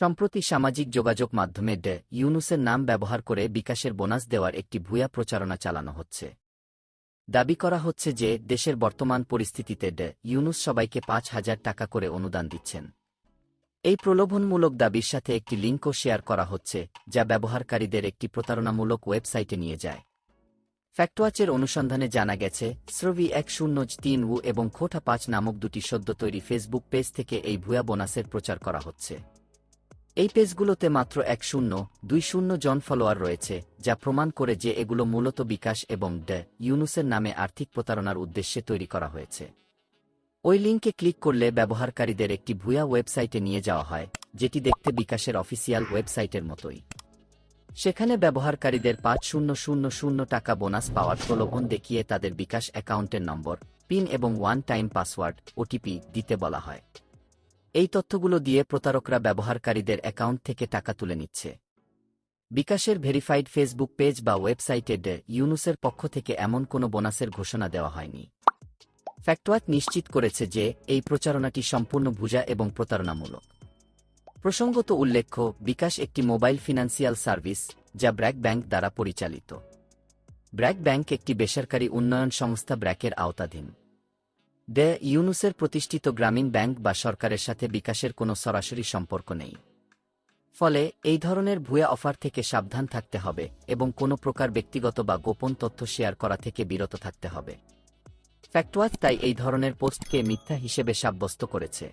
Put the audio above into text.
সম্প্রতি সামাজিক যোগাযোগ মাধ্যমে ডে ইউনুসের নাম ব্যবহার করে বিকাশের বোনাস দেওয়ার একটি ভূয়া প্রচারণা চালানো হচ্ছে। দাবি করা হচ্ছে যে দেশের বর্তমান পরিস্থিতিতে ডে ইউনুস সবাইকে পাঁচ হাজার টাকা করে অনুদান দিচ্ছেন। এই প্রলোভনমূলক দাবির সাথে একটি লিঙ্কও শেয়ার করা হচ্ছে, যা ব্যবহারকারীদের একটি প্রতারণামূলক ওয়েবসাইটে নিয়ে যায়। ফ্যাক্টওয়াচের অনুসন্ধানে জানা গেছে শ্রবি এক শূন্য তিন উ এবং খোটা পাঁচ নামক দুটি সদ্য তৈরি ফেসবুক পেজ থেকে এই ভুয়া বোনাসের প্রচার করা হচ্ছে। এই পেজগুলোতে মাত্র এক শূন্য, দুই শূন্য জন ফলোয়ার রয়েছে, যা প্রমাণ করে যে এগুলো মূলত বিকাশ এবং ডে, ইউনুসের নামে আর্থিক প্রতারণার উদ্দেশ্যে তৈরি করা হয়েছে। ওই লিঙ্কে ক্লিক করলে ব্যবহারকারীদের একটি ভুয়া ওয়েবসাইটে নিয়ে যাওয়া হয়, যেটি দেখতে বিকাশের অফিসিয়াল ওয়েবসাইটের মতোই। সেখানে ব্যবহারকারীদের পাঁচ শূন্য শূন্য শূন্য টাকা বোনাস পাওয়ার প্রলোভন দেখিয়ে তাদের বিকাশ অ্যাকাউন্টের নম্বর, পিন এবং ওয়ান টাইম পাসওয়ার্ড, ওটিপি দিতে বলা হয়। এই তথ্যগুলো দিয়ে প্রতারকরা ব্যবহারকারীদের অ্যাকাউন্ট থেকে টাকা তুলে নিচ্ছে। বিকাশের ভেরিফাইড ফেসবুক পেজ বা ওয়েবসাইটে ডে ইউনুসের পক্ষ থেকে এমন কোনো বোনাসের ঘোষণা দেওয়া হয়নি। ফ্যাক্টওয়াত নিশ্চিত করেছে যে এই প্রচারণাটি সম্পূর্ণ ভুজা এবং প্রতারণামূলক। প্রসঙ্গত উল্লেখ্য, বিকাশ একটি মোবাইল ফিনান্সিয়াল সার্ভিস যা ব্র্যাক ব্যাংক দ্বারা পরিচালিত। ব্র্যাক ব্যাংক একটি বেসরকারি উন্নয়ন সংস্থা ব্র্যাকের আওতাধীন। ডে ইউনুসের প্রতিষ্ঠিত গ্রামীণ ব্যাংক বা সরকারের সাথে বিকাশের কোনো সরাসরি সম্পর্ক নেই। ফলে, এই ধরনের ভুয়া অফার থেকে সাবধান থাকতে হবে এবং কোনো প্রকার ব্যক্তিগত বা গোপন তথ্য শেয়ার করা থেকে বিরত থাকতে হবে। ফ্যাক্টওয়াজ তাই এই ধরনের পোস্টকে মিথ্যা হিসেবে সাব্যস্ত করেছে।